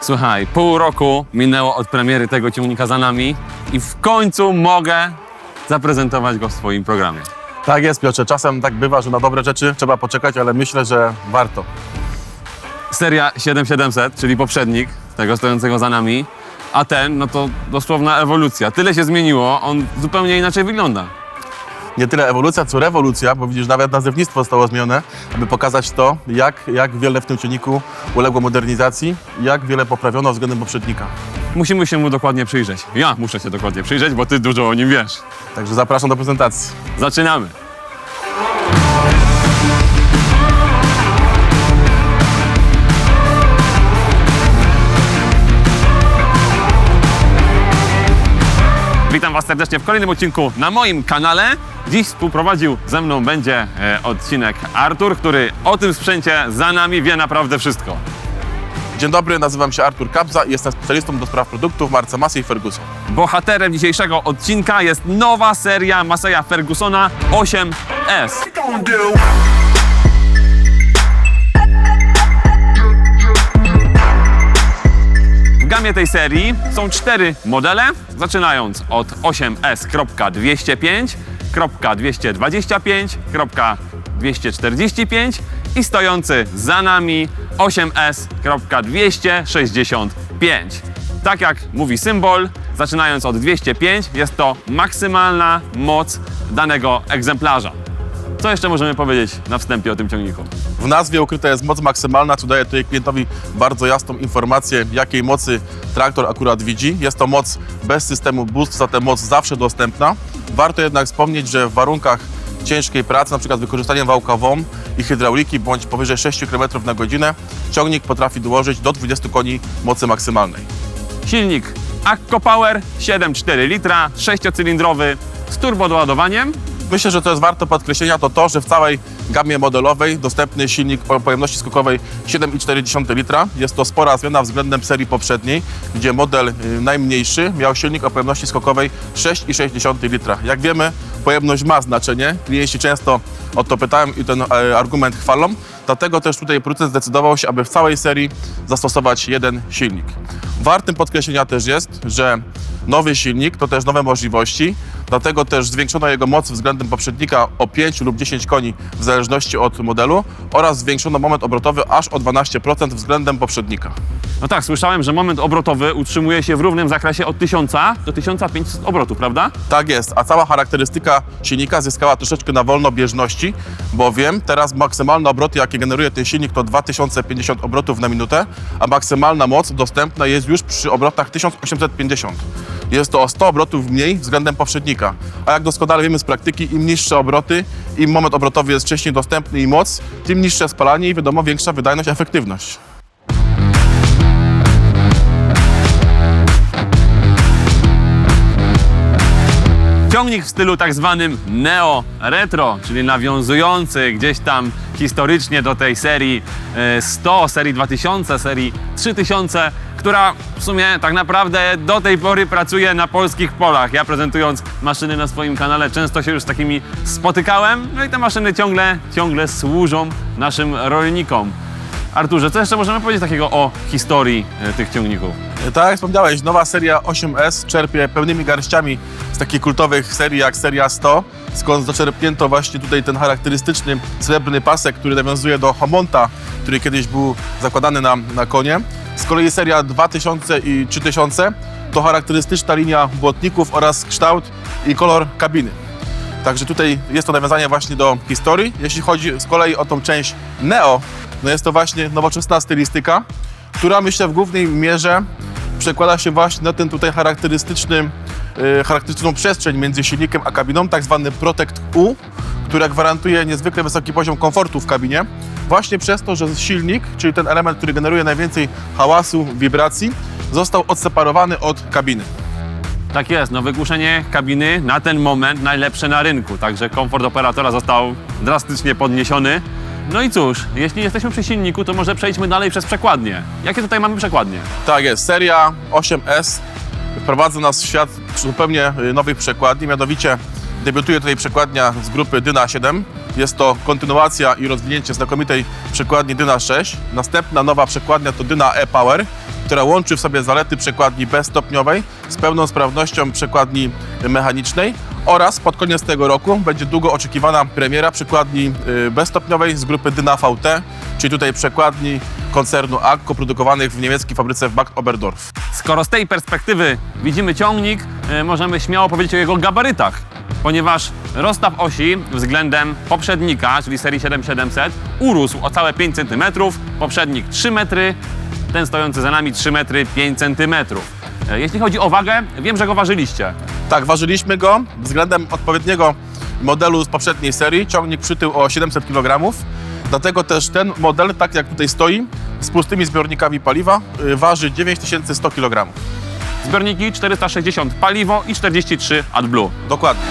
Słuchaj, pół roku minęło od premiery tego ciągnika za nami i w końcu mogę zaprezentować go w swoim programie. Tak jest, Piotrze. Czasem tak bywa, że na dobre rzeczy trzeba poczekać, ale myślę, że warto. Seria 7700, czyli poprzednik tego stojącego za nami, a ten, no to dosłowna ewolucja. Tyle się zmieniło, on zupełnie inaczej wygląda. Nie tyle ewolucja, co rewolucja, bo widzisz, nawet nazewnictwo zostało zmienione, aby pokazać to, jak, jak wiele w tym ciągniku uległo modernizacji, jak wiele poprawiono względem poprzednika. Musimy się mu dokładnie przyjrzeć. Ja muszę się dokładnie przyjrzeć, bo ty dużo o nim wiesz. Także zapraszam do prezentacji. Zaczynamy. Witam Was serdecznie w kolejnym odcinku na moim kanale. Dziś współprowadził ze mną będzie e, odcinek Artur, który o tym sprzęcie za nami wie naprawdę wszystko. Dzień dobry, nazywam się Artur Kapza i jestem specjalistą do spraw produktów w marce Massey Ferguson. Bohaterem dzisiejszego odcinka jest nowa seria Maseya Fergusona 8S. Gamie tej serii są cztery modele, zaczynając od 8S.205, 225, 245 i stojący za nami 8S.265. Tak jak mówi symbol, zaczynając od 205 jest to maksymalna moc danego egzemplarza. Co jeszcze możemy powiedzieć na wstępie o tym ciągniku? W nazwie ukryta jest moc maksymalna, co daje tutaj klientowi bardzo jasną informację, jakiej mocy traktor akurat widzi. Jest to moc bez systemu boost, zatem moc zawsze dostępna. Warto jednak wspomnieć, że w warunkach ciężkiej pracy, np. wykorzystaniem wałka WOM i hydrauliki bądź powyżej 6 km na godzinę, ciągnik potrafi dołożyć do 20 koni mocy maksymalnej. Silnik Akko Power 7,4 litra, 6-cylindrowy z turbodoładowaniem. Myślę, że to jest warte podkreślenia, to to, że w całej gamie modelowej dostępny silnik o pojemności skokowej 7,4 litra. Jest to spora zmiana względem serii poprzedniej, gdzie model y, najmniejszy miał silnik o pojemności skokowej 6,6 litra. Jak wiemy, pojemność ma znaczenie. Klienci często o to pytają i ten e, argument chwalą. Dlatego też tutaj producent zdecydował się, aby w całej serii zastosować jeden silnik. Wartym podkreślenia też jest, że nowy silnik to też nowe możliwości, dlatego też zwiększono jego moc względem poprzednika o 5 lub 10 koni w zależności od modelu oraz zwiększono moment obrotowy aż o 12% względem poprzednika. No tak, słyszałem, że moment obrotowy utrzymuje się w równym zakresie od 1000 do 1500 obrotów, prawda? Tak jest, a cała charakterystyka silnika zyskała troszeczkę na wolnobieżności, bowiem teraz maksymalne obroty, jakie generuje ten silnik to 2050 obrotów na minutę, a maksymalna moc dostępna jest już przy obrotach 1850. Jest to o 100 obrotów mniej względem poprzednika. A jak doskonale wiemy z praktyki, im niższe obroty, im moment obrotowy jest wcześniej dostępny i moc, tym niższe spalanie i wiadomo większa wydajność, efektywność. Ciągnik w stylu tak zwanym neo-retro, czyli nawiązujący gdzieś tam historycznie do tej serii e, 100, serii 2000, serii 3000, która w sumie tak naprawdę do tej pory pracuje na polskich polach. Ja prezentując maszyny na swoim kanale często się już z takimi spotykałem, no i te maszyny ciągle, ciągle służą naszym rolnikom. Arturze, co jeszcze możemy powiedzieć takiego o historii e, tych ciągników? Tak jak wspomniałeś, nowa seria 8S czerpie pełnymi garściami z takich kultowych serii jak seria 100, skąd zaczerpnięto właśnie tutaj ten charakterystyczny srebrny pasek, który nawiązuje do Homonta, który kiedyś był zakładany na, na konie. Z kolei seria 2000 i 3000 to charakterystyczna linia błotników oraz kształt i kolor kabiny. Także tutaj jest to nawiązanie właśnie do historii. Jeśli chodzi z kolei o tą część Neo, no jest to właśnie nowoczesna stylistyka, która myślę w głównej mierze przekłada się właśnie na ten tutaj charakterystyczny, e, charakterystyczną przestrzeń między silnikiem a kabiną, tak zwany Protect U, która gwarantuje niezwykle wysoki poziom komfortu w kabinie, właśnie przez to, że silnik, czyli ten element, który generuje najwięcej hałasu, wibracji, został odseparowany od kabiny. Tak jest, no wygłuszenie kabiny na ten moment najlepsze na rynku, także komfort operatora został drastycznie podniesiony. No i cóż, jeśli jesteśmy przy silniku, to może przejdźmy dalej przez przekładnie. Jakie tutaj mamy przekładnie? Tak jest, seria 8S wprowadza nas w świat zupełnie y, nowych przekładni, mianowicie debiutuje tutaj przekładnia z grupy Dyna 7. Jest to kontynuacja i rozwinięcie znakomitej przekładni Dyna 6. Następna nowa przekładnia to Dyna e-Power. Która łączy w sobie zalety przekładni bezstopniowej z pełną sprawnością przekładni mechanicznej oraz pod koniec tego roku będzie długo oczekiwana premiera przekładni y, bezstopniowej z grupy Dyna VT, czyli tutaj przekładni koncernu AGCO produkowanych w niemieckiej fabryce w Bad Oberdorf. Skoro z tej perspektywy widzimy ciągnik, e, możemy śmiało powiedzieć o jego gabarytach, ponieważ rozstaw osi względem poprzednika, czyli serii 7700, urósł o całe 5 cm, poprzednik 3 metry, ten stojący za nami 3 metry 5 cm. E, Jeśli chodzi o wagę, wiem, że go ważyliście. Tak, ważyliśmy go względem odpowiedniego modelu z poprzedniej serii. Ciągnik przytył o 700 kg. Dlatego też ten model, tak jak tutaj stoi, z pustymi zbiornikami paliwa, y, waży 9100 kg. Zbiorniki 460 paliwo i 43 AdBlue. Dokładnie.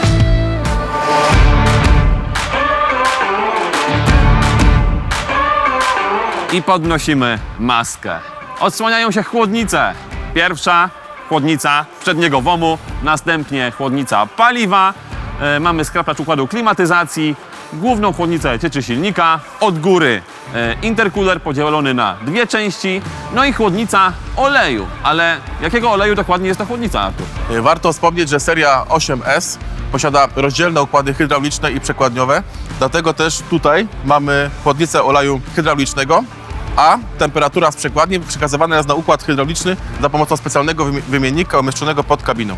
I podnosimy maskę. Odsłaniają się chłodnice. Pierwsza chłodnica przedniego WOMu, następnie chłodnica paliwa. E, mamy skrapacz układu klimatyzacji, główną chłodnicę cieczy silnika, od góry e, intercooler podzielony na dwie części, no i chłodnica oleju. Ale jakiego oleju dokładnie jest ta chłodnica, Artur? Y, Warto wspomnieć, że seria 8S posiada rozdzielne układy hydrauliczne i przekładniowe. Dlatego też tutaj mamy chłodnicę oleju hydraulicznego, a temperatura z przekładni przekazywana jest na układ hydrauliczny za pomocą specjalnego wymi- wymiennika umieszczonego pod kabiną.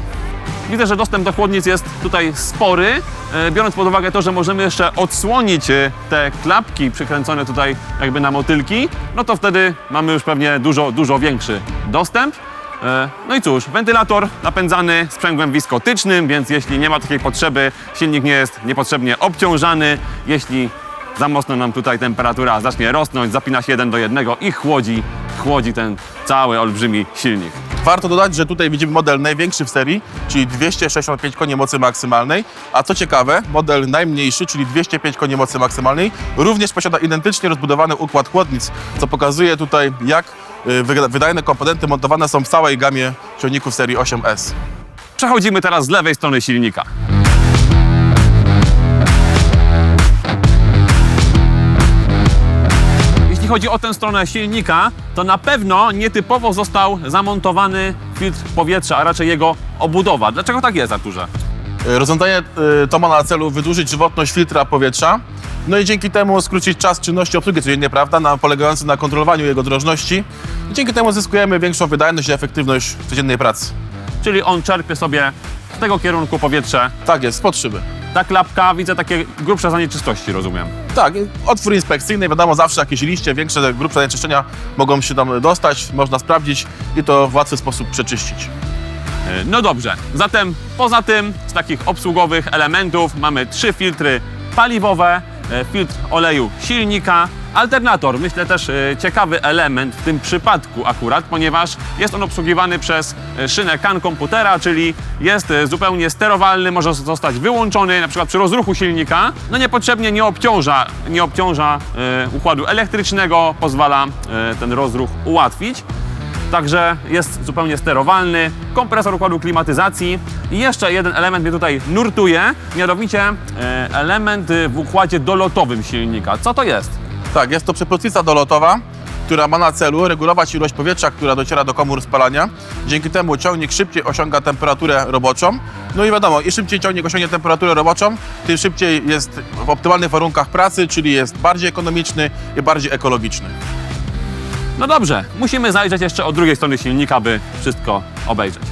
Widzę, że dostęp do chłodnic jest tutaj spory, e, biorąc pod uwagę to, że możemy jeszcze odsłonić e, te klapki przykręcone tutaj jakby na motylki, no to wtedy mamy już pewnie dużo, dużo większy dostęp. E, No i cóż, wentylator napędzany sprzęgłem wiskotycznym, więc jeśli nie ma takiej potrzeby, silnik nie jest niepotrzebnie obciążany. Jeśli za mocno nam tutaj temperatura zacznie rosnąć, zapina się jeden do jednego i chłodzi, chłodzi ten cały olbrzymi silnik. Warto dodać, że tutaj widzimy model największy w serii, czyli 265 koni mocy maksymalnej, a co ciekawe, model najmniejszy, czyli 205 koni mocy maksymalnej, również posiada identycznie rozbudowany układ chłodnic, co pokazuje tutaj, jak y, wydajne komponenty montowane są w całej gamie ciągników serii 8S. Przechodzimy teraz z lewej strony silnika. Chodzi o tę stronę silnika, to na pewno nietypowo został zamontowany filtr powietrza, a raczej jego obudowa. Dlaczego tak jest, Arturze? Y, Rozwiązanie y, to ma na celu wydłużyć żywotność filtra powietrza, no i dzięki temu skrócić czas czynności obsługi codziennie, prawda, na, polegający na kontrolowaniu jego drożności. I dzięki temu zyskujemy większą wydajność i efektywność codziennej pracy. Czyli on czerpie sobie z tego kierunku powietrze. Tak jest, spod szyby. Ta klapka, widzę takie grubsze zanieczystości, rozumiem. Tak, otwór inspekcyjny, wiadomo, zawsze jakieś liście, większe grupy zanieczyszczenia mogą się tam dostać, można sprawdzić i to w łatwy sposób przeczyścić. E, No dobrze, zatem poza tym z takich obsługowych elementów mamy trzy filtry paliwowe, filtr oleju silnika, alternator. Myślę też e, ciekawy element w tym przypadku akurat, ponieważ jest on obsługiwany przez e, szynę CAN komputera, czyli jest e, zupełnie sterowalny, może zostać wyłączony na przykład przy rozruchu silnika. No niepotrzebnie nie obciąża, nie obciąża e, układu elektrycznego, pozwala e, ten rozruch ułatwić. Także jest zupełnie sterowalny, kompresor układu klimatyzacji i jeszcze jeden element mnie tutaj nurtuje, mianowicie e, element y, w układzie dolotowym silnika. Co to jest? Tak, jest to przeprostnica dolotowa, która ma na celu regulować ilość powietrza, która dociera do komór spalania. Dzięki temu ciągnik szybciej osiąga temperaturę roboczą. No i wiadomo, im szybciej ciągnik osiągnie temperaturę roboczą, tym szybciej jest w optymalnych warunkach pracy, czyli jest bardziej ekonomiczny i bardziej ekologiczny. No dobrze, musimy zajrzeć jeszcze od drugiej strony silnika, by wszystko obejrzeć.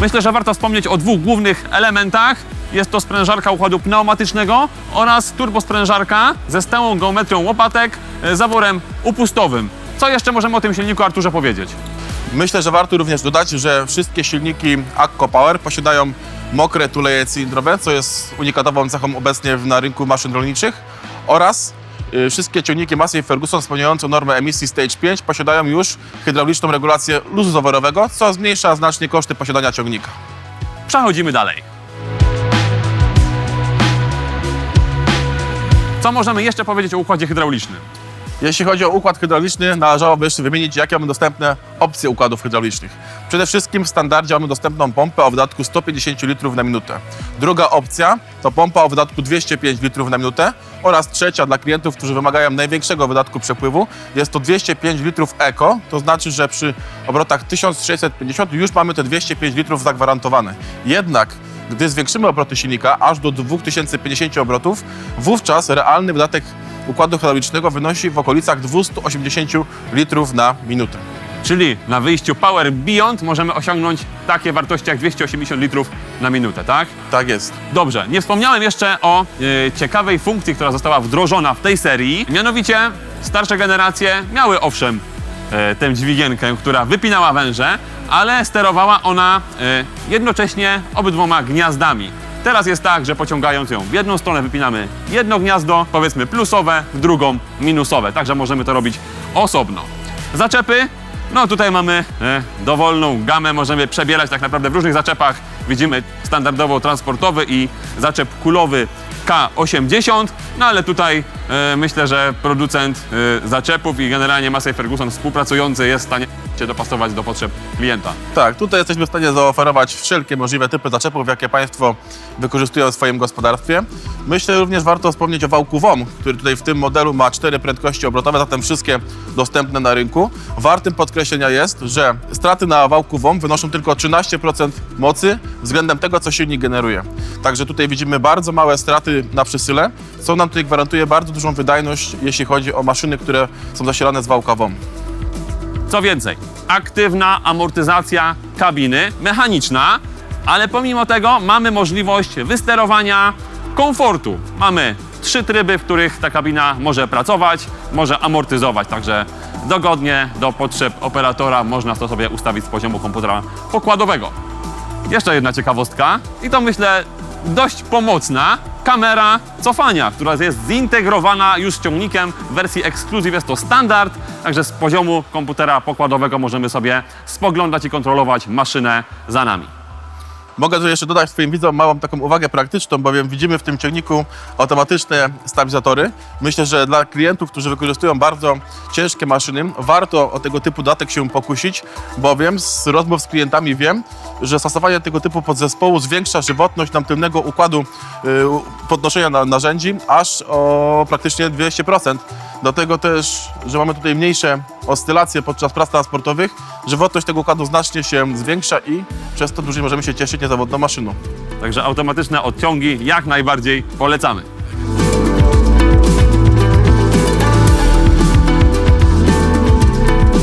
Myślę, że warto wspomnieć o dwóch głównych elementach. Jest to sprężarka układu pneumatycznego oraz turbosprężarka ze stałą geometrią łopatek, e, zaworem upustowym. Co jeszcze możemy o tym silniku Arturze powiedzieć? Myślę, że warto również dodać, że wszystkie silniki Akko Power posiadają mokre tuleje cylindrowe, co jest unikatową cechą obecnie na rynku maszyn rolniczych oraz y, wszystkie ciągniki Massey Ferguson spełniające normę emisji Stage 5 posiadają już hydrauliczną regulację luzu zaworowego, co zmniejsza znacznie koszty posiadania ciągnika. Przechodzimy dalej. Co możemy jeszcze powiedzieć o układzie hydraulicznym? Jeśli chodzi o układ hydrauliczny, należałoby jeszcze wymienić, jakie mamy dostępne opcje układów hydraulicznych. Przede wszystkim w standardzie mamy dostępną pompę o wydatku 150 litrów na minutę. Druga opcja to pompa o wydatku 205 litrów na minutę oraz trzecia dla klientów, którzy wymagają największego wydatku przepływu jest to 205 litrów eko, to znaczy, że przy obrotach 1650 już mamy te 205 litrów zagwarantowane. Jednak gdy zwiększymy obroty silnika aż do 2050 obrotów, wówczas realny wydatek układu hydraulicznego wynosi w okolicach 280 litrów na minutę. Czyli na wyjściu Power Beyond możemy osiągnąć takie wartości jak 280 litrów na minutę, tak? Tak jest. Dobrze, nie wspomniałem jeszcze o e, ciekawej funkcji, która została wdrożona w tej serii. Mianowicie starsze generacje miały owszem e, tę dźwigienkę, która wypinała węże, ale sterowała ona e, jednocześnie obydwoma gniazdami. Teraz jest tak, że pociągając ją w jedną stronę wypinamy jedno gniazdo, powiedzmy plusowe, w drugą minusowe, także możemy to robić osobno. Zaczepy no tutaj mamy e, dowolną gamę, możemy przebierać tak naprawdę w różnych zaczepach. Widzimy standardowo transportowy i zaczep kulowy K80, no ale tutaj e, myślę, że producent e, zaczepów i generalnie Massey Ferguson współpracujący jest w stanie się dopasować do potrzeb klienta. Tak, tutaj jesteśmy w stanie zaoferować wszelkie możliwe typy zaczepów, jakie Państwo wykorzystują w swoim gospodarstwie. Myślę również warto wspomnieć o wałku WOM, który tutaj w tym modelu ma cztery prędkości obrotowe, zatem wszystkie dostępne na rynku. Wartym podkreślenia jest, że straty na wałku WOM wynoszą tylko 13% mocy względem tego, co silnik generuje. Także tutaj widzimy bardzo małe straty na przesyle, co nam tutaj gwarantuje bardzo dużą wydajność, jeśli chodzi o maszyny, które są zasilane z wałka WOM. Co więcej, aktywna amortyzacja kabiny, mechaniczna, ale pomimo tego mamy możliwość wysterowania komfortu. Mamy trzy tryby, w których ta kabina może pracować, może amortyzować, także dogodnie do potrzeb operatora można to sobie ustawić z poziomu komputera pokładowego. Jeszcze jedna ciekawostka i to myślę dość pomocna. Kamera cofania, która jest zintegrowana już z ciągnikiem w wersji Exclusive. Jest to standard, także z poziomu komputera pokładowego możemy sobie spoglądać i kontrolować maszynę za nami. Mogę tu jeszcze dodać swoim widzom małą taką uwagę praktyczną, bowiem widzimy w tym ciągniku automatyczne stabilizatory. Myślę, że dla klientów, którzy wykorzystują bardzo ciężkie maszyny, warto o tego typu datek się pokusić, bowiem z rozmów z klientami wiem, że stosowanie tego typu podzespołu zwiększa żywotność nam tylnego układu y, podnoszenia na, narzędzi aż o praktycznie 200%. Dlatego też, że mamy tutaj mniejsze oscylacje podczas prac transportowych, żywotność tego układu znacznie się zwiększa i przez to dłużej możemy się cieszyć niezawodną maszyną. Także automatyczne odciągi jak najbardziej polecamy.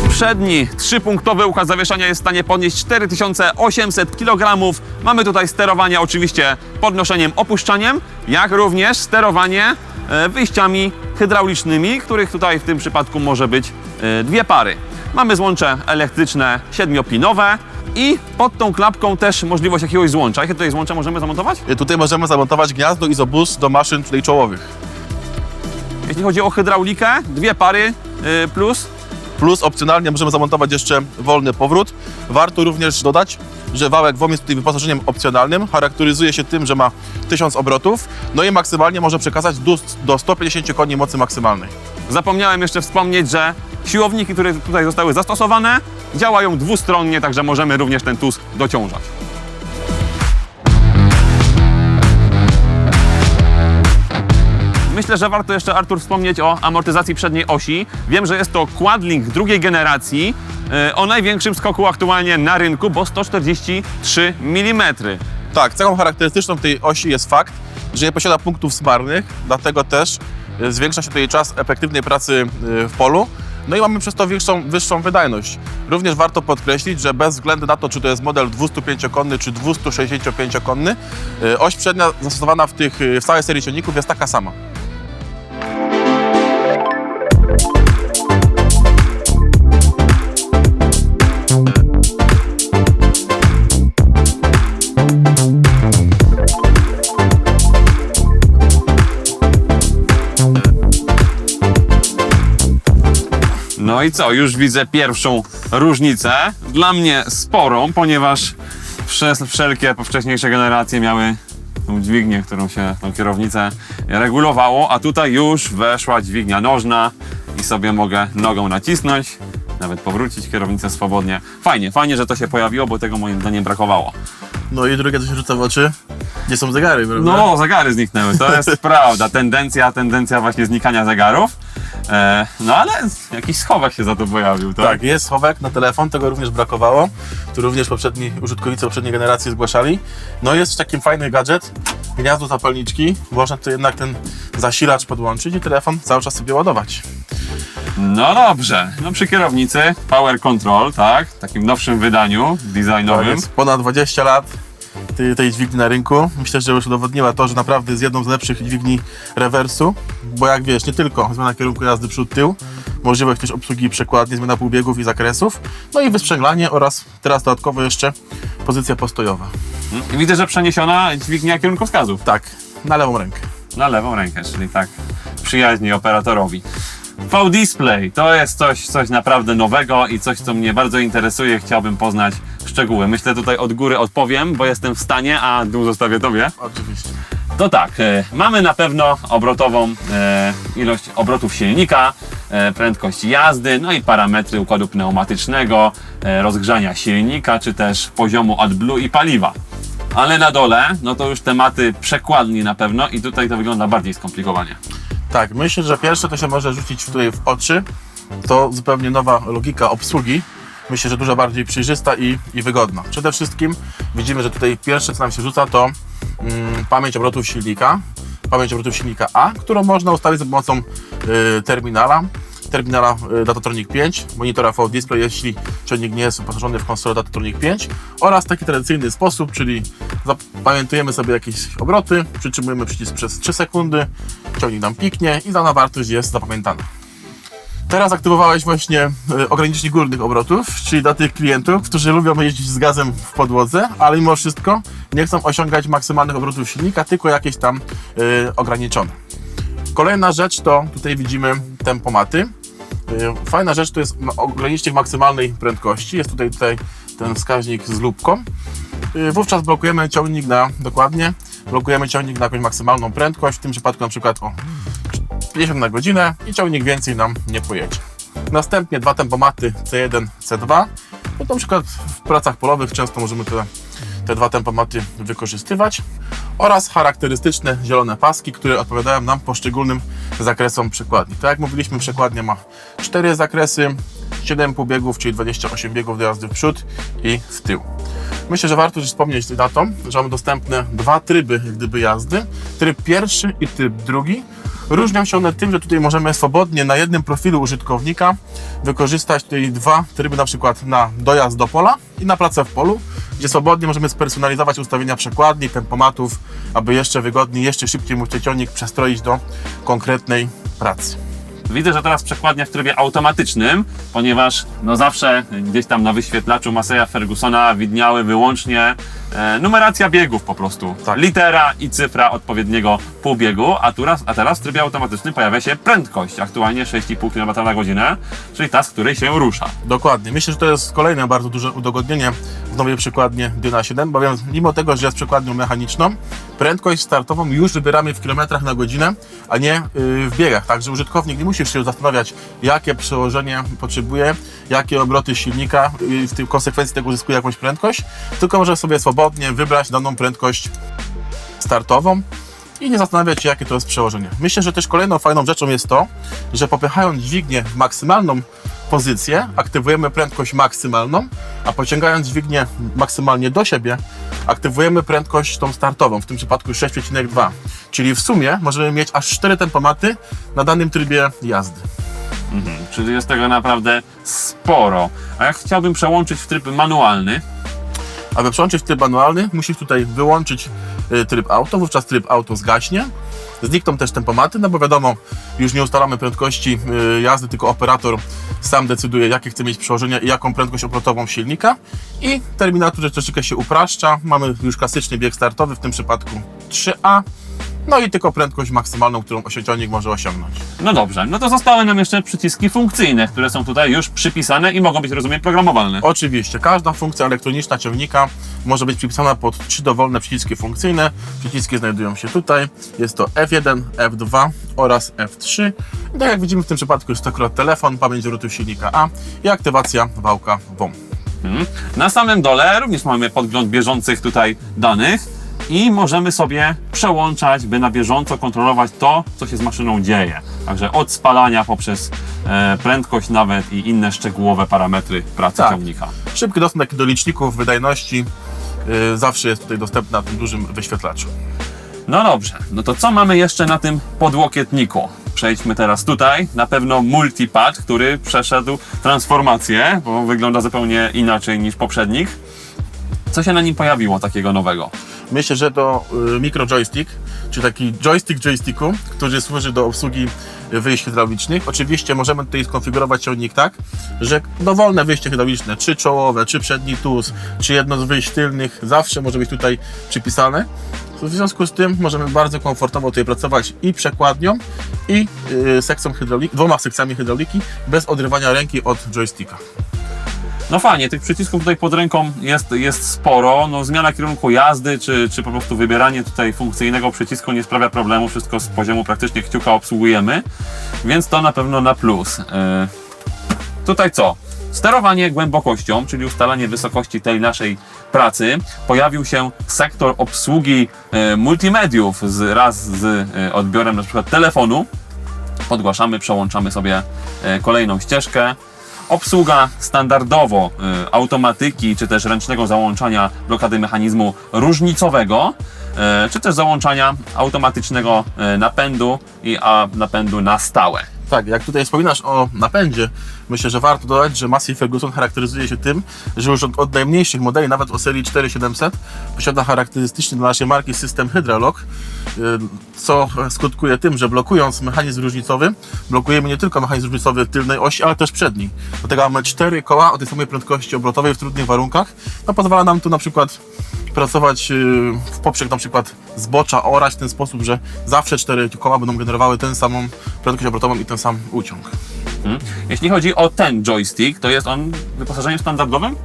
Przedni trzypunktowy układ zawieszania jest w stanie podnieść 4800 kg. Mamy tutaj sterowanie oczywiście podnoszeniem, opuszczaniem, jak również sterowanie e, wyjściami hydraulicznymi, których tutaj w tym przypadku może być e, dwie pary. Mamy złącze elektryczne siedmiopinowe i pod tą klapką też możliwość jakiegoś złącza. Jakie tutaj złącze możemy zamontować? Y, Tutaj możemy zamontować gniazdo izobus do maszyn tutaj czołowych. Jeśli chodzi o hydraulikę, dwie pary y, plus Plus opcjonalnie możemy zamontować jeszcze wolny powrót. Warto również dodać, że wałek WOM jest tutaj wyposażeniem opcjonalnym. Charakteryzuje się tym, że ma 1000 obrotów, no i maksymalnie może przekazać do, do 150 koni mocy maksymalnej. Zapomniałem jeszcze wspomnieć, że siłowniki, które tutaj zostały zastosowane, działają dwustronnie, także możemy również ten TUS dociążać. Myślę, że warto jeszcze, Artur, wspomnieć o amortyzacji przedniej osi. Wiem, że jest to Quadlink drugiej generacji e, o największym skoku aktualnie na rynku, bo 143 mm. Tak, cechą charakterystyczną tej osi jest fakt, że nie posiada punktów smarnych, dlatego też y, zwiększa się tutaj czas efektywnej pracy y, w polu. No i mamy przez to wyższą, wyższą wydajność. Również warto podkreślić, że bez względu na to, czy to jest model 205-konny czy 265-konny, y, oś przednia zastosowana w, tych, y, w całej serii ciągników jest taka sama. I co, już widzę pierwszą różnicę. Dla mnie sporą, ponieważ wsze- wszelkie wcześniejsze generacje miały tą dźwignię, którą się, tą kierownicę regulowało, a tutaj już weszła dźwignia nożna i sobie mogę nogą nacisnąć nawet powrócić kierownicę swobodnie. Fajnie, fajnie, że to się pojawiło, bo tego moim zdaniem brakowało. No i drugie, co się rzuca w oczy, gdzie są zegary, prawda? No, zegary zniknęły, to jest prawda. Tendencja, tendencja właśnie znikania zegarów. E, no ale jakiś schowek się za to pojawił, tak? Tak, jest schowek na telefon, tego również brakowało. Tu również poprzedni użytkownicy poprzedniej generacji zgłaszali. No jest takim fajny gadżet, gniazdo zapalniczki. Można tu jednak ten zasilacz podłączyć i telefon cały czas sobie ładować. No dobrze, no przy kierownicy Power Control, tak? W takim nowszym wydaniu Tak designowym. jest ponad 20 lat tej, tej dźwigni na rynku. Myślę, że już udowodniła to, że naprawdę jest jedną z lepszych dźwigni rewersu, bo jak wiesz, nie tylko zmiana kierunku jazdy przód-tył, możliwość też obsługi przekładni, zmiana półbiegów i zakresów, no i wysprzęglanie oraz teraz dodatkowo jeszcze pozycja postojowa. I widzę, że przeniesiona dźwignia kierunkowskazów Tak, na lewą rękę. na lewą rękę, czyli tak przyjaźnie operatorowi. V-Display to jest coś, coś naprawdę nowego i coś, co mnie bardzo interesuje. Chciałbym poznać szczegóły. Myślę tutaj od góry odpowiem, bo jestem w stanie, a dół zostawię tobie. Oczywiście. To tak, e, mamy na pewno obrotową e, ilość obrotów silnika, e, prędkość jazdy, no i parametry układu pneumatycznego, e, rozgrzania silnika, czy też poziomu AdBlue i paliwa. Ale na dole, no to już tematy przekładni na pewno i tutaj to wygląda bardziej skomplikowanie. Tak, myślę, że pierwsze to się może rzucić tutaj w oczy. To zupełnie nowa logika obsługi. Myślę, że dużo bardziej przejrzysta i, i wygodna. Przede wszystkim widzimy, że tutaj pierwsze co nam się rzuca to mm, pamięć obrotów silnika. Pamięć obrotów silnika A, którą można ustawić za pomocą y, terminala. Terminala y, Datatronic 5, monitora V-Display, jeśli ciągnik nie jest wyposażony w konsolę Datatronic 5 oraz taki tradycyjny sposób, czyli zapamiętujemy sobie jakieś obroty, przytrzymujemy przycisk przez 3 sekundy, ciągnik nam piknie i dana wartość jest zapamiętana. Teraz aktywowałeś właśnie y, ogranicznik górnych obrotów, czyli dla tych klientów, którzy lubią jeździć z gazem w podłodze, ale mimo wszystko nie chcą osiągać maksymalnych obrotów silnika, tylko jakieś tam y, ograniczone. Kolejna rzecz to tutaj widzimy tempomaty. Y, Fajna rzecz to jest ma- ogranicznik maksymalnej prędkości. Jest tutaj, tutaj ten wskaźnik z lubką. Wówczas blokujemy ciągnik na dokładnie, blokujemy ciągnik na jakąś maksymalną prędkość, w tym przypadku na przykład o 50 na godzinę i ciągnik więcej nam nie pojedzie. Następnie dwa tempomaty C1, C2. No to na przykład w pracach polowych często możemy te, te dwa tempomaty wykorzystywać. Oraz charakterystyczne zielone paski, które odpowiadają nam poszczególnym zakresom przekładni. Tak jak mówiliśmy, przekładnia ma 4 zakresy, 7 półbiegów, czyli 28 biegów do jazdy w przód i w tył. Myślę, że warto wspomnieć na to, że mamy dostępne dwa tryby gdyby jazdy. Tryb pierwszy i tryb drugi. Różnią się one tym, że tutaj możemy swobodnie na jednym profilu użytkownika wykorzystać tutaj dwa tryby, na przykład na dojazd do pola i na pracę w polu, gdzie swobodnie możemy spersonalizować ustawienia przekładni, tempomatów, aby jeszcze wygodniej, jeszcze szybciej móc ciągnik przestroić do konkretnej pracy. Widzę, że teraz przekładnia w trybie automatycznym, ponieważ no zawsze gdzieś tam na wyświetlaczu Maseya Fergusona widniały wyłącznie e, numeracja biegów po prostu. Tak. Litera i cyfra odpowiedniego półbiegu, a teraz, a teraz w trybie automatycznym pojawia się prędkość, aktualnie 6,5 km na godzinę, czyli ta, z której się rusza. Dokładnie. Myślę, że to jest kolejne bardzo duże udogodnienie w nowej przykładnie Dyna 7, bowiem mimo tego, że jest przykładnią mechaniczną, prędkość startową już wybieramy w kilometrach na godzinę, a nie yy, w biegach. Także użytkownik nie musi się zastanawiać, jakie przełożenie potrzebuje, jakie obroty silnika, yy, w tym konsekwencji tego uzyskuje jakąś prędkość, tylko może sobie swobodnie wybrać daną prędkość startową i nie zastanawiać się, jakie to jest przełożenie. Myślę, że też kolejną fajną rzeczą jest to, że popychając dźwignię w maksymalną pozycję, aktywujemy prędkość maksymalną, a pociągając dźwignię maksymalnie do siebie, aktywujemy prędkość tą startową, w tym przypadku 6,2. Czyli w sumie możemy mieć aż 4 tempomaty na danym trybie jazdy. Mhm. Czyli jest tego naprawdę sporo. A jak chciałbym przełączyć w tryb manualny, Aby przełączyć tryb manualny, musisz tutaj wyłączyć y, tryb auto, wówczas tryb auto zgaśnie. Znikną też tempomaty, no bo wiadomo, już nie ustalamy prędkości y, jazdy, tylko operator sam decyduje, jakie chce mieć przełożenia i jaką prędkość obrotową silnika. I terminator troszeczkę się upraszcza. Mamy już klasyczny bieg startowy, w tym przypadku 3A. No i tylko prędkość maksymalną, którą osiągnik może osiągnąć. No dobrze, no to zostały nam jeszcze przyciski funkcyjne, które są tutaj już przypisane i mogą być, rozumiem, programowalne. Oczywiście, każda funkcja elektroniczna ciągnika może być przypisana pod trzy dowolne przyciski funkcyjne. Przyciski znajdują się tutaj. Jest to F1, F2 oraz F3. I tak jak widzimy w tym przypadku jest to akurat telefon, pamięć rutu silnika A i aktywacja wałka WOM. Mhm. Na samym dole również mamy podgląd bieżących tutaj danych i możemy sobie przełączać, by na bieżąco kontrolować to, co się z maszyną dzieje. Także od spalania poprzez e, prędkość nawet i inne szczegółowe parametry pracy Tak. ciągnika. Szybki dostęp do liczników wydajności yy, zawsze jest tutaj dostępny na tym dużym wyświetlaczu. No dobrze, no to co mamy jeszcze na tym podłokietniku? Przejdźmy teraz tutaj. Na pewno multipad, który przeszedł transformację, bo wygląda zupełnie inaczej niż poprzednik. Co się na nim pojawiło takiego nowego? Myślę, że to y, mikro joystick, czyli taki joystick joysticku, który służy do obsługi wyjść hydraulicznych. Oczywiście możemy tutaj skonfigurować ciągnik tak, że dowolne wyjście hydrauliczne, czy czołowe, czy przedni tuz, czy jedno z wyjść tylnych, zawsze może być tutaj przypisane. W związku z tym możemy bardzo komfortowo tutaj pracować i przekładnią, i y, sekcją hydrauliki, dwoma sekcjami hydrauliki, bez odrywania ręki od joysticka. No fajnie, tych przycisków tutaj pod ręką jest, jest sporo. No, zmiana kierunku jazdy, czy, czy po prostu wybieranie tutaj funkcyjnego przycisku nie sprawia problemu. Wszystko z poziomu praktycznie kciuka obsługujemy, więc to na pewno na plus. Yy, tutaj co? Sterowanie głębokością, czyli ustalanie wysokości tej naszej pracy. Pojawił się sektor obsługi e, multimediów z, raz z e, odbiorem na przykład telefonu. Podgłaszamy, przełączamy sobie e, kolejną ścieżkę. Obsługa standardowo e, automatyki, czy też ręcznego załączania blokady mechanizmu różnicowego, e, czy też załączania automatycznego e, napędu i napędu na stałe. Tak, jak tutaj wspominasz o napędzie, myślę, że warto dodać, że Massey Ferguson charakteryzuje się tym, że już od, najmniejszych modeli, nawet o serii 4700, posiada charakterystyczny dla naszej marki system Hydralock, y, co skutkuje tym, że blokując mechanizm różnicowy, blokujemy nie tylko mechanizm różnicowy tylnej osi, ale też przedniej. Do tego mamy cztery koła o tej samej prędkości obrotowej w trudnych warunkach. No, pozwala nam tu na przykład pracować y, w poprzek na przykład zbocza, orać w ten sposób, że zawsze cztery koła będą generowały tę samą prędkość obrotową i ten sam uciąg. Mhm. Jeśli chodzi o ten joystick, to jest on wyposażeniem standardowym?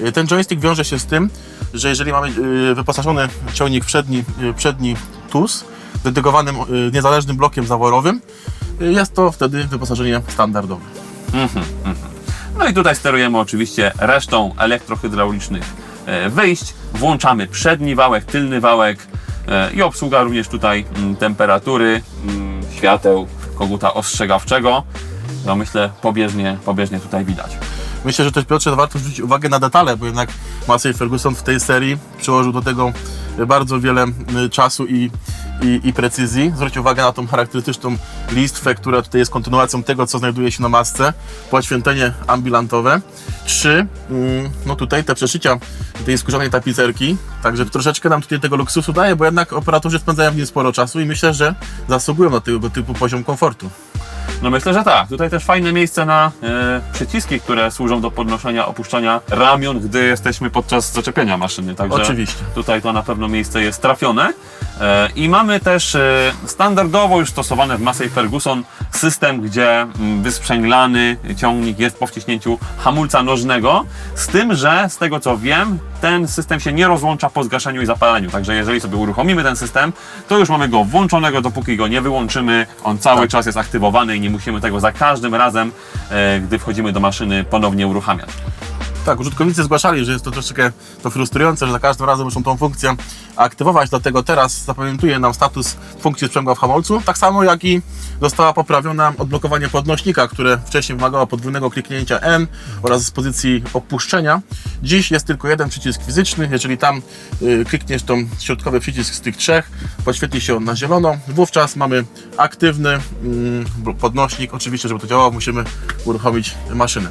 Y, Ten joystick wiąże się z tym, że jeżeli mamy y, wyposażony ciągnik przedni, przedni TUS, dedykowanym niezależnym blokiem zaworowym, jest to wtedy wyposażenie standardowe. Mhm, mhm. No i tutaj sterujemy oczywiście resztą elektrohydraulicznych wyjść. Włączamy przedni wałek, tylny wałek e, i obsługa również tutaj mm, temperatury, mm, świateł, koguta ostrzegawczego. No myślę pobieżnie, pobieżnie tutaj widać. Myślę, że też Piotrze warto zwrócić uwagę na detale, bo jednak Massey Ferguson w tej serii przyłożył do tego bardzo wiele y, czasu i, i, i precyzji. Zwróć uwagę na tą charakterystyczną listwę, która tutaj jest kontynuacją tego, co znajduje się na masce. Podświętlenie ambulantowe. Trzy, mm, no tutaj te przeszycia tej skórzanej tapicerki, także troszeczkę nam tutaj tego luksusu daje, bo jednak operatorzy spędzają w nim sporo czasu i myślę, że zasługują na tego typu poziom komfortu. No myślę, że tak. Tutaj też fajne miejsce na e, przyciski, które służą do podnoszenia, opuszczania ramion, gdy jesteśmy podczas zaczepienia maszyny. Także Oczywiście. Tutaj to na pewno miejsce jest trafione. E, I mamy też e, standardowo już stosowany w Massey Ferguson system, gdzie mm, wysprzęglany ciągnik jest po wciśnięciu hamulca nożnego, z tym, że z tego co wiem, ten system się nie rozłącza po zgaszeniu i zapaleniu. Także jeżeli sobie uruchomimy ten system, to już mamy go włączonego, dopóki go nie wyłączymy. On cały Tak. czas jest aktywowany i nie musimy tego za każdym razem, e, gdy wchodzimy do maszyny, ponownie uruchamiać. Tak, użytkownicy zgłaszali, że jest to troszeczkę to frustrujące, że za każdym razem muszą tą funkcję aktywować, dlatego teraz zapamiętuje nam status funkcji sprzęgła w hamulcu, tak samo jak i została poprawiona odblokowanie podnośnika, które wcześniej wymagało podwójnego kliknięcia N oraz z pozycji opuszczenia. Dziś jest tylko jeden przycisk fizyczny, jeżeli tam y, klikniesz tą środkowy przycisk z tych trzech, podświetli się on na zielono, wówczas mamy aktywny mm, podnośnik, oczywiście, żeby to działało, musimy uruchomić maszynę.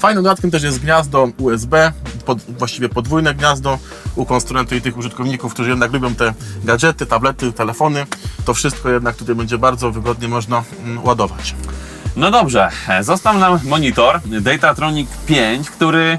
Fajnym dodatkiem też jest gniazdo USB, pod, właściwie podwójne gniazdo u konstrumentów i tych użytkowników, którzy jednak lubią te gadżety, tablety, telefony. To wszystko jednak tutaj będzie bardzo wygodnie można mm, ładować. No dobrze, e, został nam monitor Datatronic 5, który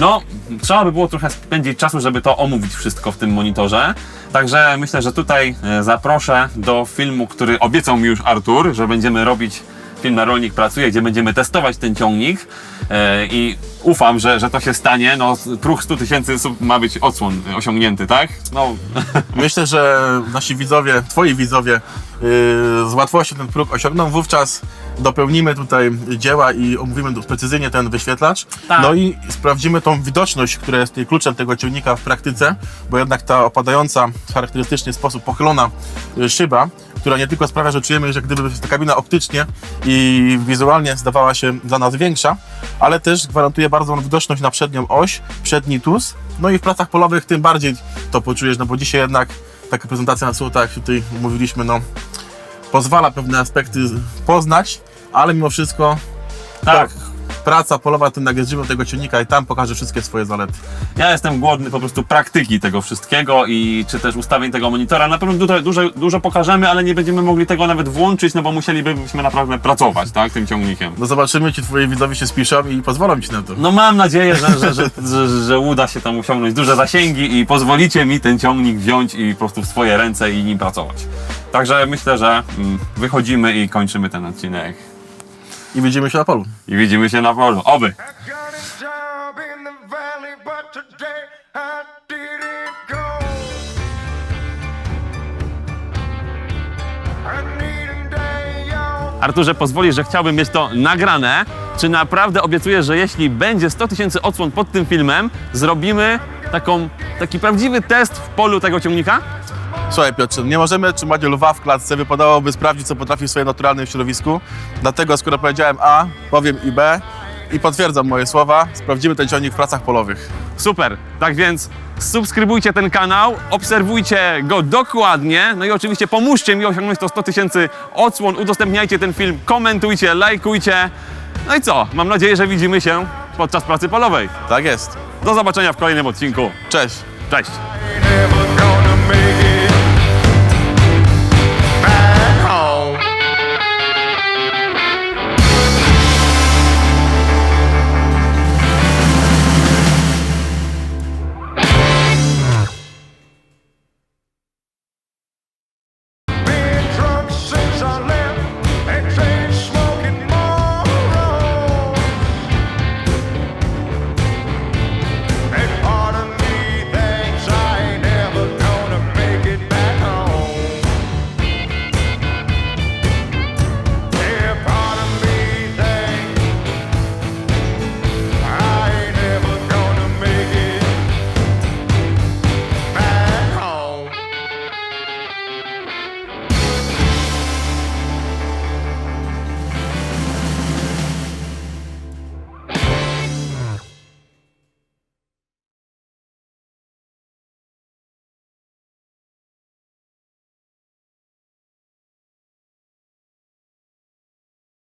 No, trzeba by było trochę spędzić czasu, żeby to omówić wszystko w tym monitorze. Także myślę, że tutaj e, zaproszę do filmu, który obiecał mi już Artur, że będziemy robić film na Rolnik Pracuje, gdzie będziemy testować ten ciągnik e, i ufam, że, że to się stanie. No, próg 100 tysięcy ma być odsłon osiągnięty, tak? No, Myślę, że nasi widzowie, twoi widzowie yy, z łatwością ten próg osiągną. Wówczas dopełnimy tutaj dzieła i omówimy precyzyjnie ten wyświetlacz. Tak. No i sprawdzimy tą widoczność, która jest kluczem tego ciągnika w praktyce, bo jednak ta opadająca w charakterystyczny sposób pochylona y, szyba, która nie tylko sprawia, że czujemy, że gdyby ta kabina optycznie i wizualnie zdawała się dla nas większa, ale też gwarantuje bardzo widoczność na przednią oś, przedni tus. No i w pracach polowych tym bardziej to poczujesz, no bo dzisiaj jednak taka prezentacja na tak jak tutaj mówiliśmy, no pozwala pewne aspekty poznać, ale mimo wszystko tak. Praca polowa tym nagryzimy tego ciągnika i tam pokaże wszystkie swoje zalety. Ja jestem głodny po prostu praktyki tego wszystkiego i czy też ustawień tego monitora. Na pewno dużo, dużo, dużo pokażemy, ale nie będziemy mogli tego nawet włączyć, no bo musielibyśmy naprawdę pracować, tak, tym ciągnikiem. No zobaczymy, czy twoi widzowie się spiszą i pozwolą ci na to. No mam nadzieję, że, że, że, że, że uda się tam osiągnąć duże zasięgi i pozwolicie mi ten ciągnik wziąć i po prostu w swoje ręce i nim pracować. Także myślę, że mm, wychodzimy i kończymy ten odcinek. I widzimy się na polu. I widzimy się na polu. Oby! Arturze, pozwolisz, że chciałbym mieć to nagrane. Czy naprawdę obiecujesz, że jeśli będzie 100 tysięcy odsłon pod tym filmem, zrobimy taką, taki prawdziwy test w polu tego ciągnika? Słuchaj Piotrze, nie możemy trzymać lwa w klatce, wypadałoby sprawdzić, co potrafi w swoim naturalnym środowisku. Dlatego, skoro powiedziałem A, powiem i B i potwierdzam moje słowa, sprawdzimy ten ciągnik w pracach polowych. Super, tak więc subskrybujcie ten kanał, obserwujcie go dokładnie, no i oczywiście pomóżcie mi osiągnąć to 100 tysięcy odsłon, udostępniajcie ten film, komentujcie, lajkujcie. No i co? Mam nadzieję, że widzimy się podczas pracy polowej. Tak jest. Do zobaczenia w kolejnym odcinku. Cześć. Cześć!